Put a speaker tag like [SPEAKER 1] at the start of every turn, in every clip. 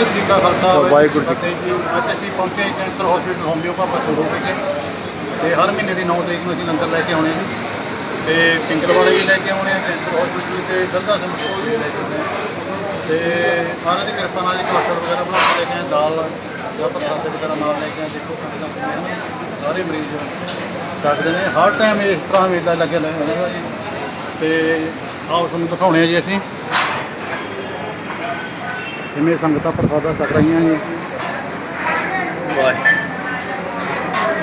[SPEAKER 1] ਜੀ ਕਾ ਖਾਲਸਾ
[SPEAKER 2] ਵਾਹਿਗੁਰੂ ਜੀ ਕੀ
[SPEAKER 1] ਫਤਿਹ ਅੱਜ ਅਸੀਂ ਪਹੁੰਚੇ ਕੈਂਸਰ ਹਸਪੀਟਲ ਹੋਮਿਓਪੈਥੀ ਤੋਂ ਵਿਖੇ ਤੇ ਹਰ ਮਹੀਨੇ ਦੀ 9 ਤਰੀਕ ਨੂੰ ਅਸੀਂ ਲੰਗਰ ਲੈ ਕੇ ਆਉਣੇ ਜੀ। ਤੇ ਪਿੰਗਲ ਵਾਲੇ ਵੀ ਲੈ ਕੇ ਆਉਣੇ ਆ ਕੈਂਸਰ ਹਸਪੀਟਲ ਤੇ ਦਰਦਾ ਸੰਸਕੋਲ ਵੀ ਲੈ ਕੇ ਆਉਣੇ ਤੇ ਮਹਾਰਾਜ ਦੀ ਕਿਰਪਾ ਨਾਲ ਜੀ ਕਲਸਟਰ ਵਗੈਰਾ ਬਣਾ ਕੇ ਲੈ ਕੇ ਆਏ ਦਾਲ ਜਾਂ ਪ੍ਰਸਾਦ ਵਗੈਰਾ ਨਾਲ ਲੈ ਕੇ ਆਏ ਦੇਖੋ ਕਿੰਨਾ ਸਾਰੇ ਮਰੀਜ਼ ਸਕਦੇ ਨੇ। ਹਰ ਟਾਈਮ ਇਸ ਤਰ੍ਹਾਂ ਮੇਲਾ ਲੱਗਿਆ ਰਹਿੰਦਾ ਜੀ। ਤੇ ਆਓ ਤੁਹਾਨੂੰ ਦਿਖਾਉਣੇ ਆ ਜੀ ਅਸੀਂ। ਜਿਵੇਂ ਸੰਗਤਾਂ ਪ੍ਰਸਾਦਾ ਛਕ ਰਹੀਆਂ ਨੇ।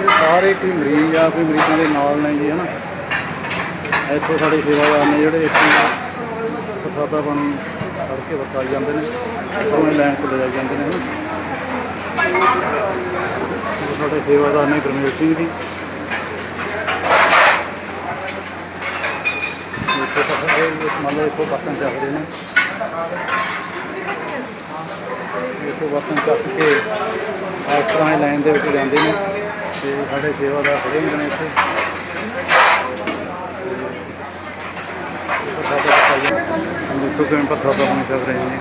[SPEAKER 1] ਸਾਰੇ ਕੋਈ ਮਰੀਜ਼ ਆ ਕੋਈ ਮਰੀਜ਼ਾਂ ਦੇ ਨਾਲ ਨੇ ਜੀ ਹਨਾ। ਇੱਥੇ ਸਾਡੇ ਸੇਵਾਦਾਰ ਨੇ ਜਿਹੜੇ ਇੱਥੇ ਪ੍ਰਸਾਦਾ ਪਾਣੀ ਫੜ ਕੇ ਵਰਤਾਈ ਜਾਂਦੇ ਨੇ ਉਹਨੇ ਲੈਣ ਤੇ ਲੈ ਜਾਂਦੇ ਨੇ ਸਾਡੇ ਸੇਵਾਦਾਰ ਨੇ ਗੁਰਮੇਲ ਸਿੰਘ ਜੀ। ਇੱਥੇ ਤਾਂ ਮੰਨ ਲਓ ਇੱਥੋਂ ਬਰਤਨ ਚੱਕਦੇ ਨੇ। ਇੱਥੋਂ ਬਰਤਨ ਚੱਕ ਕੇ ਇਸ ਦੀ ਲਾਈਨ ਦੇ ਵਿੱਚ ਜਾਂਦੇ ਨੇ ਤੇ ਸਾਡੇ ਸੇਵਾਦਾਰ ਖੜੇ ਹੁੰਦੇ ਨੇ ਇੱਥੇ। ਦੇਖੋ ਕਿਵੇਂ ਪੱਥਰ ਦਾ ਪਾਣੀ ਚੱਲ ਰਹੇ ਨੇ।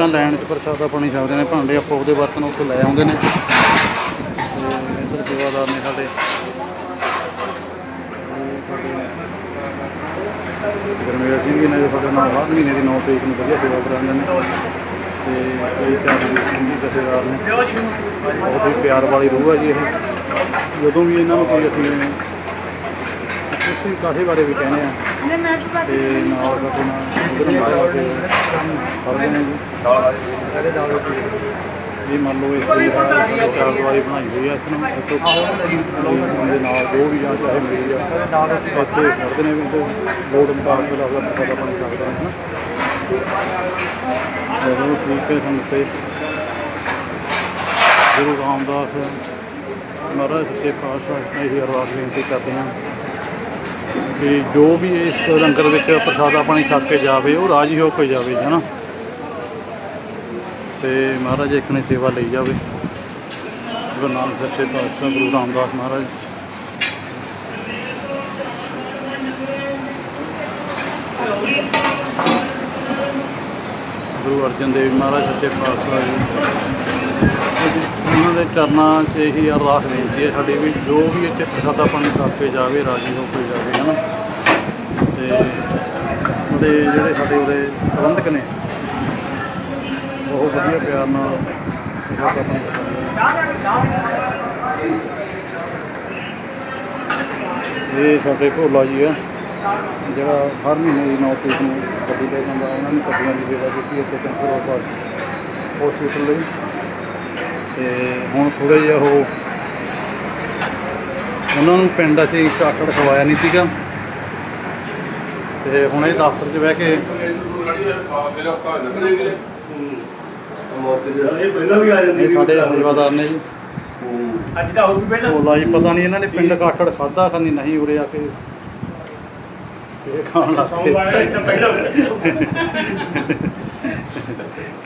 [SPEAKER 1] ਤਰ੍ਹਾਂ ਲਾਈਨ 'ਚ ਪ੍ਰਸ਼ਾਦਾ ਪਾਣੀ ਛਕਦੇ ਨੇ, ਭਾਂਡੇ ਆਪੋ ਉਹਦੇ ਬਰਤਨ ਉੱਥੇ ਲੈ ਆਉਂਦੇ ਨੇ। ਤੇ ਇੱਧਰ ਸੇਵਾਦਾਰ ਨੇ ਸਾਡੇ। ਗਰਮੇਲ ਸਿੰਘ ਜੀ ਨੇ, ਜੋ ਸਾਡੇ ਨਾਲ ਹਰ ਮਹੀਨੇ ਦੀ 9 ਤਰੀਕ ਨੂੰ ਵਧੀਆ ਸੇਵਾ ਕਰਾਉਂਦੇ ਨੇ। ਤੇ ਕੋਈ ਚਾਰ ਸਿੰਘ ਜੀ ਜਥੇਦਾਰ ਨੇ। ਬਹੁਤ ਹੀ ਪਿਆਰ ਵਾਲੀ ਰੂਹ ਹੈ ਜੀ ਇਹ। ਜਦੋਂ ਵੀ ਇਹਨਾਂ ਨੂੰ ਕੋਈ ਅਸੀਂ ਅਸੀਂ ਕਾਫੀ ਬਾਰੇ ਵੀ ਕਹਿੰਦੇ ਆ। ਤੇ ਨਾਲ ਨਾਲ ਉਧਰ ਤੇ ਕਰਦੇ ਨੇ ਜੀ। ਕਦੇ ਦਾਲ ਰੋਟੀ ਇਹ ਮੰਨ ਲਓ ਇਸ ਦੀ ਚਾਰ ਦਵਾਈ ਬਣਾਈ ਹੋਈ ਆ ਇਸ ਨੂੰ ਇੱਥੋਂ ਦੇ ਨਾਲ ਜੋ ਵੀ ਜਾਂ ਚਾਹੇ ਮਰੀਜ਼ ਆ। ਨਾਲ ਇੱਥੇ ਕਰਦੇ ਨੇ ਵੀ ਤੇ ਲੋੜ ਮੁਤਾਬਕ ਦਾ ਉਹਦਾ ਪਤਾ ਬਣ ਸਕਦਾ ਹੈ ਨਾ ਜਦੋਂ ਠੀਕ ਹੈ ਸਾਨੂੰ ਤੇ। ਗੁਰੂ ਰਾਮਦਾਸ ਮਹਾਰਾਜ ਸੱਚੇ ਪਾਤਸ਼ਾਹ ਇਹ ਅਰਦਾਸ ਬੇਨਤੀ ਕਰਦੇ ਹਾਂ। ਕਿ ਜੋ ਵੀ ਇਸ ਲੰਗਰ ਵਿੱਚ ਪ੍ਰਸਾਦਾ ਪਾਣੀ ਛਕ ਕੇ ਜਾਵੇ, ਉਹ ਰਾਜੀ ਹੋ ਕੇ ਜਾਵੇ ਹੈ ਨਾ ਤੇ ਮਹਾਰਾਜ ਇੱਕ ਨੇ ਸੇਵਾ ਲਈ ਜਾਵੇ। ਗੁਰੂ ਨਾਨਕ ਸੱਚੇ ਪਾਤਸ਼ਾਹ ਗੁਰੂ ਰਾਮਦਾਸ ਮਹਾਰਾਜ। ਗੁਰੂ ਅਰਜਨ ਦੇਵ ਮਹਾਰਾਜ ਸੱਚੇ ਪਾਤਸ਼ਾਹ ਜੀ। ਦੇ ਚਰਨਾਂ 'ਚ ਇਹੀ ਅਰਦਾਸ ਬੇਨਤੀ ਹੈ ਸਾਡੀ ਵੀ ਜੋ ਵੀ ਇੱਥੇ ਪ੍ਰਸਾਦਾ ਪਾਣੀ ਛਕ ਕੇ ਜਾਵੇ, ਰਾਜੀ ਹੋ ਕੇ ਜਾਵੇ ਹੈ ਨਾ ਤੇ ਉਹਦੇ ਜਿਹੜੇ ਸਾਡੇ ਉਹਦੇ ਪ੍ਰਬੰਧਕ ਨੇ, ਬਹੁਤ ਵਧੀਆ ਪਿਆਰ ਨਾਲ ਪ੍ਰਸਾਦਾ ਪਾਣੀ ਇਹ ਸਾਡੇ ਭੋਲਾ ਜੀ ਆ, ਜਿਹੜਾ ਹਰ ਮਹੀਨੇ ਦੀ 9 ਤਰੀਕ ਨੂੰ ਗੱਡੀ ਲੈ ਜਾਂਦਾ ਉਹਨਾਂ ਨੇ ਗੱਡੀਆਂ ਦੀ ਸੇਵਾ ਕੀਤੀ ਇੱਥੇ ਕੈਂਸਰ ਹਸਪੀਟਲ ਲਈ। ਤੇ ਹੁਣ ਥੋੜਾ ਜਿਹਾ ਉਹ ਉਹਨਾਂ ਨੂੰ ਪਿੰਡ ਅਸੀਂ ਕਾਕੜ ਖਵਾਇਆ ਨਹੀਂ ਸੀਗਾ। ਤੇ ਹੁਣ ਇਹ ਦਫ਼ਤਰ 'ਚ ਬਹਿ ਕੇ
[SPEAKER 3] ਇਹ ਪਹਿਲਾਂ ਵੀ ਆ ਜਾਂਦੀ
[SPEAKER 1] ਇਹ ਸਾਡੇ ਸੇਵਾਦਾਰ ਨੇ ਜੀ।
[SPEAKER 3] ਅੱਜ ਤਾਂ ਹੋ ਵੀ ਪਹਿਲਾਂ।
[SPEAKER 1] ਭੋਲਾ ਜੀ ਪਤਾ ਨਹੀਂ ਇਹਨਾਂ ਨੇ ਪਿੰਡ ਕਾਕੜ ਖਾਦਾ ਖਾਨੀ ਨਹੀਂ ਉਰੇ ਆ ਕੇ। ਇਹ ਖਾਣ ਲੱਗ ਪਏ।
[SPEAKER 3] ਦਾ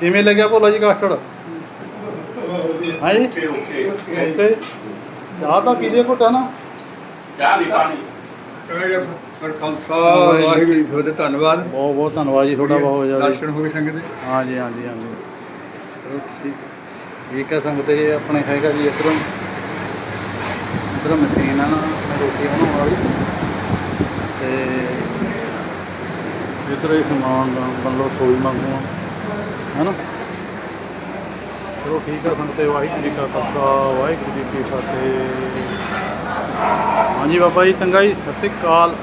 [SPEAKER 1] ਕਿਵੇਂ ਲੱਗਿਆ ਭੋਲਾ ਜੀ ਕਾਕੜ? ਹਾਂਜੀ।
[SPEAKER 3] Okay okay.
[SPEAKER 1] ਓਕੇ। ਚਾਹ ਤਾਂ ਪੀ ਲਿਆ ਘੁੱਟਾ ਨਾ?
[SPEAKER 3] ਚਾਹ ਨਹੀਂ ਪਾਣੀ
[SPEAKER 4] ਵਾਹਿਗੁਰੂ ਜੀ ਫਤਿਹ ਧੰਨਵਾਦ।
[SPEAKER 1] ਬਹੁਤ ਬਹੁਤ ਧੰਨਵਾਦ ਜੀ ਤੁਹਾਡਾ ਬਹੁਤ ਜ਼ਿਆਦਾ।
[SPEAKER 4] ਦਰਸ਼ਨ ਹੋ ਗਏ ਸੰਗਤ ਦੇ।
[SPEAKER 1] ਹਾਂਜੀ ਹਾਂਜੀ ਹਾਂਜੀ। ਚਲੋ ਠੀਕ। ਠੀਕ ਹੈ ਸੰਗਤ ਜੀ ਆਪਣੇ ਹੈਗਾ ਜੀ ਇੱਧਰੋਂ। ਇੱਧਰੋਂ ਮਸ਼ੀਨ ਆ ਨਾ ਰੋਟੀ ਬਣਾਉਣ ਵਾਲੀ। ਤੇ ਇੱਧਰ ਇਹ ਸਮਾਨ ਬੰਲੋ ਸੋਈ ਮੰਗੂ ਹੈ ਨਾ? ਚਲੋ ਠੀਕ ਆ ਸੰਗਤ ਵਾਹਿਗੁਰੂ ਜੀ ਕਾ ਖਾਲਸਾ, ਵਾਹਿਗੁਰੂ ਜੀ ਕੀ ਫਤਿਹ। ਹਾਂਜੀ ਬਾਬਾ ਜੀ, ਚੰਗਾ ਜੀ, ਸਤਿ ਸ਼੍ਰੀ ਅਕਾਲ।